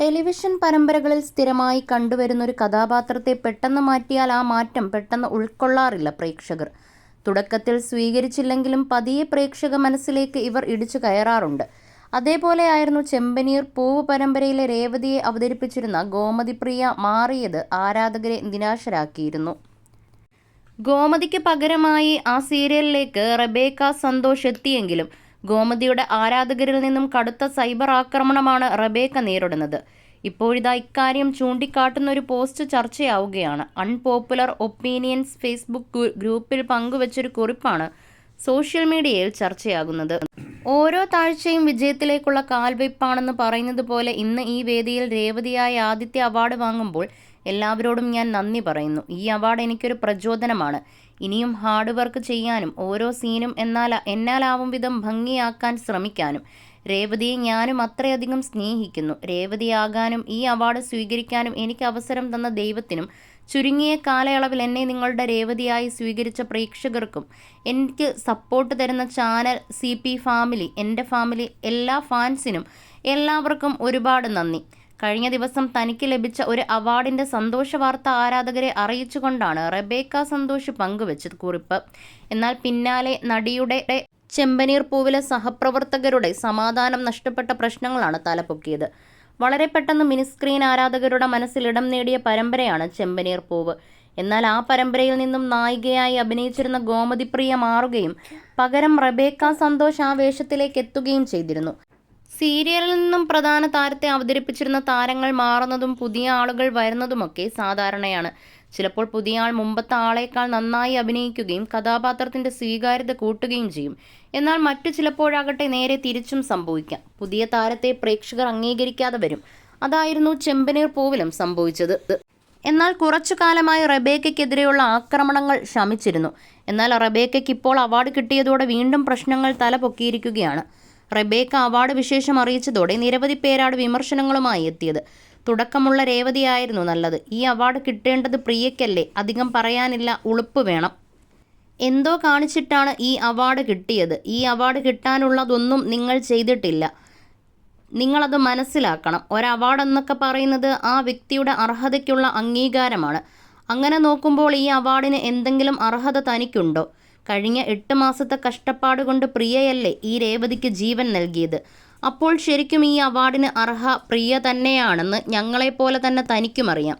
Television പരമ്പരകളിൽ സ്ഥിരമായി കണ്ടുവരുന്നൊരു കഥാപാത്രത്തെ പെട്ടെന്ന് മാറ്റിയാൽ ആ മാറ്റം പെട്ടെന്ന് ഉൾക്കൊള്ളാറില്ല പ്രേക്ഷകർ. തുടക്കത്തിൽ സ്വീകരിച്ചില്ലെങ്കിലും പതിയെ പ്രേക്ഷക മനസ്സിലേക്ക് ഇവർ ഇടിച്ചു കയറാറുണ്ട്. അതേപോലെയായിരുന്നു ചെമ്പനീർ പൂവ് പരമ്പരയിലെ രേവതിയെ അവതരിപ്പിച്ചിരുന്ന ഗോമതിപ്രിയ മാറിയത് ആരാധകരെ നിരാശരാക്കിയിരുന്നു. ഗോമതിക്ക് പകരമായി ആ സീരിയലിലേക്ക് റബേക്ക സന്തോഷ് എത്തിയെങ്കിലും ഗോമതിയുടെ ആരാധകരിൽ നിന്നും കടുത്ത സൈബർ ആക്രമണമാണ് റബേക്ക നേരിടുന്നത്. ഇപ്പോഴിതാ ഇക്കാര്യം ചൂണ്ടിക്കാട്ടുന്ന ഒരു പോസ്റ്റ് ചർച്ചയാവുകയാണ്. അൺപോപ്പുലർ ഒപ്പീനിയൻസ് ഫേസ്ബുക്ക് ഗ്രൂ- ഗ്രൂപ്പിൽ പങ്കുവച്ചൊരു കുറിപ്പാണ് സോഷ്യൽ മീഡിയയിൽ ചർച്ചയാകുന്നത്. ഓരോ താഴ്ചയും വിജയത്തിലേക്കുള്ള കാൽവയ്പ്പാണെന്ന് പറയുന്നത് പോലെ ഇന്ന് ഈ വേദിയിൽ രേവതിയായ ആദിത്യ അവാർഡ് വാങ്ങുമ്പോൾ എല്ലാവരോടും ഞാൻ നന്ദി പറയുന്നു. ഈ അവാർഡ് എനിക്കൊരു പ്രചോദനമാണ്. ഇനിയും ഹാർഡ് വർക്ക് ചെയ്യാനും ഓരോ സീനും എന്നാൽ എന്നാലാവും വിധം ഭംഗിയാക്കാൻ ശ്രമിക്കാനും. രേവതിയെ ഞാനും അത്രയധികം സ്നേഹിക്കുന്നു. രേവതിയാകാനും ഈ അവാർഡ് സ്വീകരിക്കാനും എനിക്ക് അവസരം തന്ന ദൈവത്തിനും ചുരുങ്ങിയ കാലയളവിൽ എന്നെ നിങ്ങളുടെ രേവതിയായി സ്വീകരിച്ച പ്രേക്ഷകർക്കും എനിക്ക് സപ്പോർട്ട് തരുന്ന ചാനൽ സി ഫാമിലി എന്റെ ഫാമിലി എല്ലാ ഫാൻസിനും എല്ലാവർക്കും ഒരുപാട് നന്ദി. കഴിഞ്ഞ ദിവസം തനിക്ക് ലഭിച്ച ഒരു അവാർഡിന്റെ സന്തോഷ വാർത്ത ആരാധകരെ അറിയിച്ചുകൊണ്ടാണ് റെബേക്ക സന്തോഷ് പങ്കുവച്ചത് കുറിപ്പ്. എന്നാൽ പിന്നാലെ നടിയുടെ ചെമ്പനീർ പൂവിലെ സഹപ്രവർത്തകരുടെ സമാധാനം നഷ്ടപ്പെട്ട പ്രശ്നങ്ങളാണ് തലപൊക്കിയത്. വളരെ പെട്ടെന്ന് മിനിസ്ക്രീൻ ആരാധകരുടെ മനസ്സിൽ ഇടം നേടിയ പരമ്പരയാണ് ചെമ്പനീർ പൂവ്. എന്നാൽ ആ പരമ്പരയിൽ നിന്നും നായികയായി അഭിനയിച്ചിരുന്ന ഗോമതിപ്രിയ മാറുകയും പകരം റബേക്ക സന്തോഷ് ആ വേഷത്തിലേക്ക് എത്തുകയും ചെയ്തിരുന്നു. സീരിയലിൽ നിന്നും പ്രധാന താരത്തെ അവതരിപ്പിച്ചിരുന്ന താരങ്ങൾ മാറുന്നതും പുതിയ ആളുകൾ വരുന്നതുമൊക്കെ സാധാരണയാണ്. ചിലപ്പോൾ പുതിയ ആൾ മുമ്പത്തെ ആളേക്കാൾ നന്നായി അഭിനയിക്കുകയും കഥാപാത്രത്തിന്റെ സ്വീകാര്യത കൂട്ടുകയും ചെയ്യും. എന്നാൽ മറ്റു ചിലപ്പോഴാകട്ടെ നേരെ തിരിച്ചും സംഭവിക്കാം. പുതിയ താരത്തെ പ്രേക്ഷകർ അംഗീകരിക്കാതെ വരും. അതായിരുന്നു ചെമ്പനീർ പൂവിലും സംഭവിച്ചത്. എന്നാൽ കുറച്ചു കാലമായി റബേക്കയ്ക്കെതിരെയുള്ള ആക്രമണങ്ങൾ ശമിച്ചിരുന്നു. എന്നാൽ റബേക്കയ്ക്ക് ഇപ്പോൾ അവാർഡ് കിട്ടിയതോടെ വീണ്ടും പ്രശ്നങ്ങൾ തലപൊക്കിയിരിക്കുകയാണ്. റബേക്ക അവാർഡ് വിശേഷം അറിയിച്ചതോടെ നിരവധി പേരാണ് വിമർശനങ്ങളുമായി എത്തിയത്. തുടക്കമുള്ള രേവതിയായിരുന്നു നല്ലത്. ഈ അവാർഡ് കിട്ടേണ്ടത് പ്രിയയ്ക്കല്ലേ? അധികം പറയാനില്ല. ഉളുപ്പ് വേണം. എന്തോ കാണിച്ചിട്ടാണ് ഈ അവാർഡ് കിട്ടിയത്. ഈ അവാർഡ് കിട്ടാനുള്ളതൊന്നും നിങ്ങൾ ചെയ്തിട്ടില്ല. നിങ്ങളത് മനസ്സിലാക്കണം. ഒരു അവാർഡ് എന്നൊക്കെ പറയുന്നത് ആ വ്യക്തിയുടെ അർഹതയ്ക്കുള്ള അംഗീകാരമാണ്. അങ്ങനെ നോക്കുമ്പോൾ ഈ അവാർഡിന് എന്തെങ്കിലും അർഹത തനിക്കുണ്ടോ? കഴിഞ്ഞ എട്ട് മാസത്തെ കഷ്ടപ്പാട് കൊണ്ട് പ്രിയയല്ലേ ഈ രേവതിക്ക് ജീവൻ നൽകിയത്. അപ്പോൾ ശരിക്കും ഈ അവാർഡിന് അർഹ പ്രിയ തന്നെയാണെന്ന് ഞങ്ങളെപ്പോലെ തന്നെ തനിക്കും അറിയാം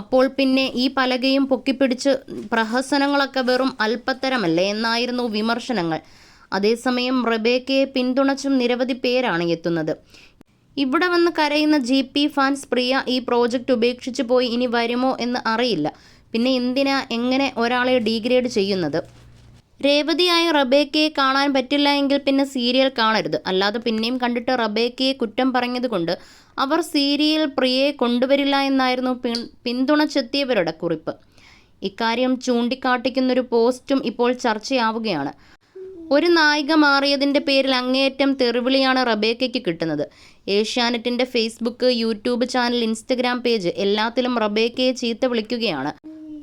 അപ്പോൾ പിന്നെ ഈ പലകയും പൊക്കിപ്പിടിച്ച് പ്രഹസനങ്ങളൊക്കെ വെറും അല്പത്തരമല്ലേ എന്നായിരുന്നു വിമർശനങ്ങൾ. അതേസമയം റബേക്കയെ പിന്തുണച്ചും നിരവധി പേരാണ് എത്തുന്നത്. ഇവിടെ വന്ന് കരയുന്ന ജി പി ഫാൻസ് പ്രിയ ഈ പ്രോജക്റ്റ് ഉപേക്ഷിച്ച് പോയി ഇനി വരുമോ എന്ന് അറിയില്ല. പിന്നെ എന്തിനാ എങ്ങനെ ഒരാളെ ഡീഗ്രേഡ് ചെയ്യുന്നത്? രേവതിയായി റബേക്കയെ കാണാൻ പറ്റില്ല എങ്കിൽ പിന്നെ സീരിയൽ കാണരുത്. അല്ലാതെ പിന്നെയും കണ്ടിട്ട് റബേക്കയെ കുറ്റം പറഞ്ഞതുകൊണ്ട് അവർ സീരിയൽ പ്രിയയെ കൊണ്ടുവരില്ല എന്നായിരുന്നു പിന്തുണച്ചെത്തിയവരുടെ കുറിപ്പ്. ഇക്കാര്യം ചൂണ്ടിക്കാട്ടിക്കുന്നൊരു പോസ്റ്റും ഇപ്പോൾ ചർച്ചയാവുകയാണ്. ഒരു നായിക മാറിയതിന്റെ പേരിൽ അങ്ങേയറ്റം തെറിവിളിയാണ് റബേക്കയ്ക്ക് കിട്ടുന്നത്. ഏഷ്യാനെറ്റിന്റെ Facebook YouTube channel Instagram page എല്ലാത്തിലും റബേക്കയെ ചീത്ത വിളിക്കുകയാണ്.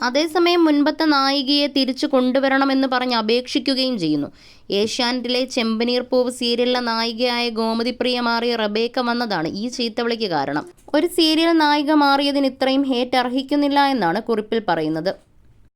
അതേസമയം മുൻപത്തെ നായികയെ തിരിച്ചു കൊണ്ടുവരണമെന്ന് പറഞ്ഞ് അപേക്ഷിക്കുകയും ചെയ്യുന്നു. ഏഷ്യാനെറ്റിലെ ചെമ്പനീർ പൂവ് സീരിയലിലെ നായികയായ ഗോമതിപ്രിയ മാറിയ റബേക്ക വന്നതാണ് ഈ ചീത്തവിളിക്ക് കാരണം. ഒരു സീരിയൽ നായിക മാറിയതിന് ഇത്രയും ഹേറ്റ് അർഹിക്കുന്നില്ല എന്നാണ് കുറിപ്പിൽ പറയുന്നത്.